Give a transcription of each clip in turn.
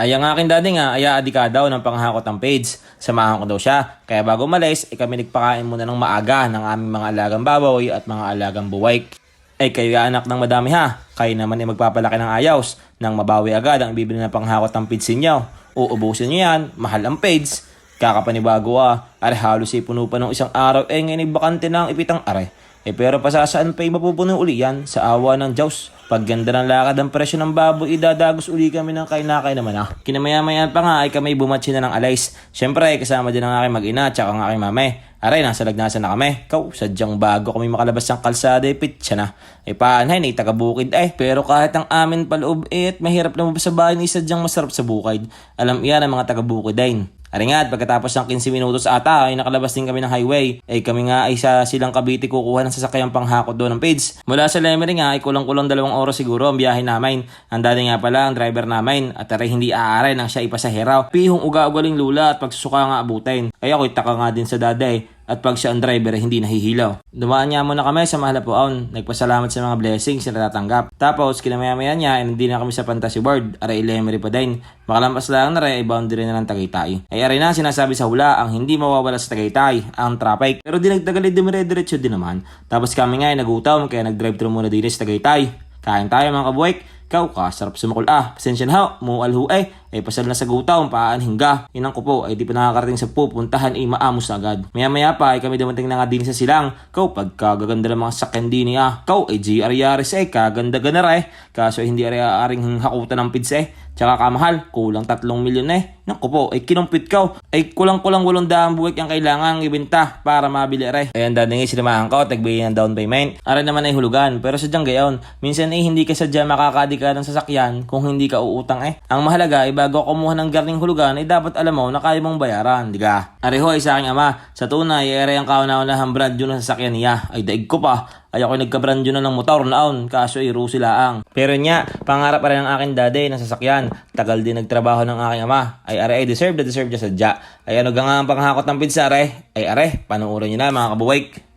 Ay ang aking daddy nga, ay aadi ka daw ng panghakot ng page. Samahan ko daw siya. Kaya bago malis, eh kami nagpakain muna ng maaga ng aming mga alagang baboy at mga alagang buway. Eh kayo anak ng madami ha. Kayo naman ay magpapalaki ng ayos nang mabawi agad ang ibibili ng panghakot ng page ninyo. Uubusin nyo yan, mahal ang page. Kakapanibago ah, are halos ay puno pa ng isang araw eh ngayon ay bakante na ang ipitang are. Eh pero pa yung mapupuno uli yan sa awa ng Diyos. Pag ganda ng lakad ang presyo ng baboy, idadagos uli kami ng kainakay naman ah. Kinamaya-mayan pa nga ay kami bumatsi na ng alays. Siyempre, kasama din ang aking mag-ina at saka ang aking mame. Aray, nasa lagnasan na kami. Kau, sadyang bago kami makalabas ng kalsada, eh, pitsa na. Eh, paanay, na taga-bukid eh. Pero kahit ang amin paloob eh, mahirap na sa bahay, ni sadyang masarap sa bukid. Alam iyan ang mga taga-bukid din. Ari nga, at pagkatapos ng 15 minutos ata ay nakalabas din kami ng highway. Ay kami nga ay sa silang Cavite kukuha ng sasakyan panghakot doon ng page. Mula sa Lemery nga ay kulang-kulang dalawang oras siguro ang biyahe namin. Ang dati nga pala ang driver namin at aray hindi aaray nang siya ipasahero. Pihong uga-ugaling lula at pagsusuka nga abutin. Ay ako'y taka nga din sa daday at pag siya ang driver ay hindi nahihilaw. Dumaan niya muna kami sa Mahalapuan. Nagpasalamat sa mga blessings na natatanggap. Tapos kinamaya-maya niya ay hindi na kami sa fantasy world. Aray Lemery pa din. Makalampas lang na rin ay boundary na ng Tagaytay. Ay aray na sinasabi sa hula ang hindi mawawala sa Tagaytay, ang traffic. Pero di nagtagal ay dumire-diretso din naman. Tapos kami nga ay nagutom kaya nag-drive thru muna din sa Tagaytay. Kain tayo mga kabuwik. Ikaw, kasarap sumakul ah. Pasensya na ho, mual ho eh. Ay pasal na sa gutaw, paan hingga. Inang ko po, ay di pa nakakarating sa pupuntahan, ay maamos na agad. Maya maya pa, ay kami dumating na nga din sa silang. Kau, pagkagaganda ng mga sakyan din niya. Kau, ay GR Yaris eh, kaganda ganar eh. Kaso hindi ari aring hakutan ng pizza eh. Tsaka kamahal, kulang tatlong milyon eh. Naku po, ay kinumpit ka. Ay kulang-kulang walong daang buwik ang kailangan ibenta para mabili re. Ayan, dati nga sinamahan ko, tagbigay ng down payment. Aray naman ay hulugan, pero sadyang gayon. Minsan ay hindi ka sadya makakadi ka ng sasakyan kung hindi ka uutang eh. Ang mahalaga ay bago kumuha ng garning hulugan ay dapat alam mo na kaya mong bayaran, di ka? Areho ay sa aking ama, sa tunay, ay aray ang kauna-unahang brand yun ng sasakyan niya. Ay daig ko pa. Ay ako nagka-brand yun na ng motor naon, kaso ay rusi laang. Pero niya, pangarap pa rin ng aking daddy na sasakyan. Tagal din nagtrabaho ng aking ama. Ay are, ay deserve na deserve niya sadya. Ay ano ga ang panghakot ng pizza are? Ay are, panuorin niyo na mga kabuwik.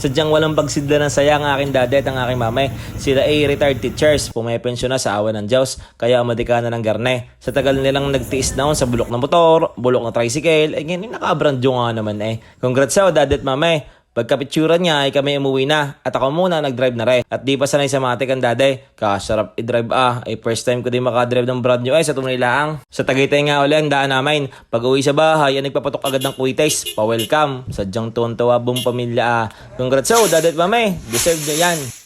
Sadyang walang pagsidla ng saya ang aking daddy at ang aking mamay. Sila ay retired teachers, pumepensyon na sa awa ng Diyos, kaya umadika na ng garne. Sa tagal nilang nagtiis na sa bulok ng motor, bulok ng tricycle, ay ngayon nakabrandyo nga naman eh. Congrats sa daddy at mamay. Pagkapitsura niya ay kami umuwi na at ako muna nag-drive na rin. At di pa sanay sa matik ang daday. Kasarap i-drive ah. Ay first time ko din makadrive ng brand new ay sa tunay laang. Sa Tagaytay nga uli ang daan namin. Pag uwi sa bahay ay nagpapatok agad ng kuites. Pa-welcome. Sadyang tuwan-tawa buong pamilya ah. Congrats so, dadat mame. Deserve niya yan.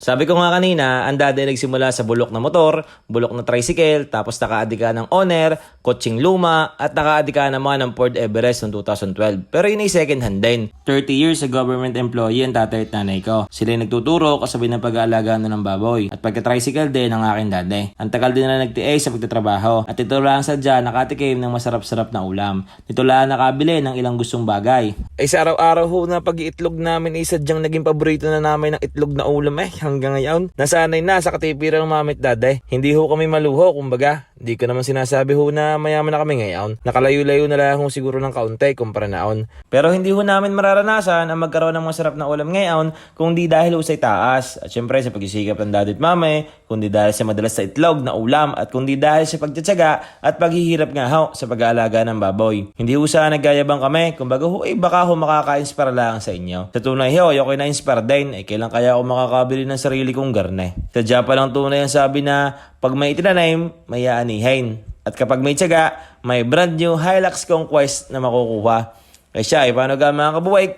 Sabi ko nga kanina, ang dati nagsimula sa bulok na motor, bulok na tricycle, tapos nakaadika ng owner, kotsing luma, at nakaadika naman ng Ford Everest noong 2012. Pero yun ay second hand din. 30 years sa government employee ang tatay at nanay ko. Sila yung nagtuturo kasabi ng pag-aalaga na ng baboy. At pagka-tricycle din ang aking dati. Ang tagal din na nagtiay sa pagtatrabaho. At ito lang sadya nakatikim ng masarap-sarap na ulam. Ito lang nakabili ng ilang gustong bagay. Ay sa araw-araw ho na pag-iitlog namin ay sadyang naging paborito na namin ng itlog na ulam eh hanggang ngayon. Nasanay na sa katipira ng mamit daday. Hindi ho kami maluho kumbaga. Di ko naman sinasabi ho na mayaman na kami ngayon. Nakalayo-layo na lang ho siguro ng kaunti kumpara naon. Pero hindi ho namin mararanasan ang magkaroon ng masarap na ulam ngayon kung di dahil ho sa itaas. At syempre sa pagsisikap ng dadit mame, kundi dahil sa madalas sa itlog na ulam at kundi dahil sa pagtsatsaga at paghihirap nga ho sa pag-aalaga ng baboy. Hindi ho sana nagayabang kami, kumbaga ho eh baka ho makaka-inspire lang sa inyo. Sa tunay ho, ayoko na-inspire din, eh kailan kaya ako makakabili ng sarili kong garne. Sadya pa lang tunay ang sabi na pag may itinanim, may aanihin. At kapag may tiyaga, may brand new Hilux Conquest na makukuha. Kaya siya, eh, paano ga mga kabuwik?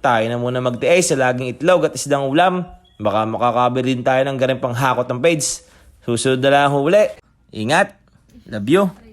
Tayo na muna magtiay sa laging itlog at isdang ulam. Baka makakabili din tayo ng ganun panghakot ng page. Susunod na lang huli. Ingat. Love you.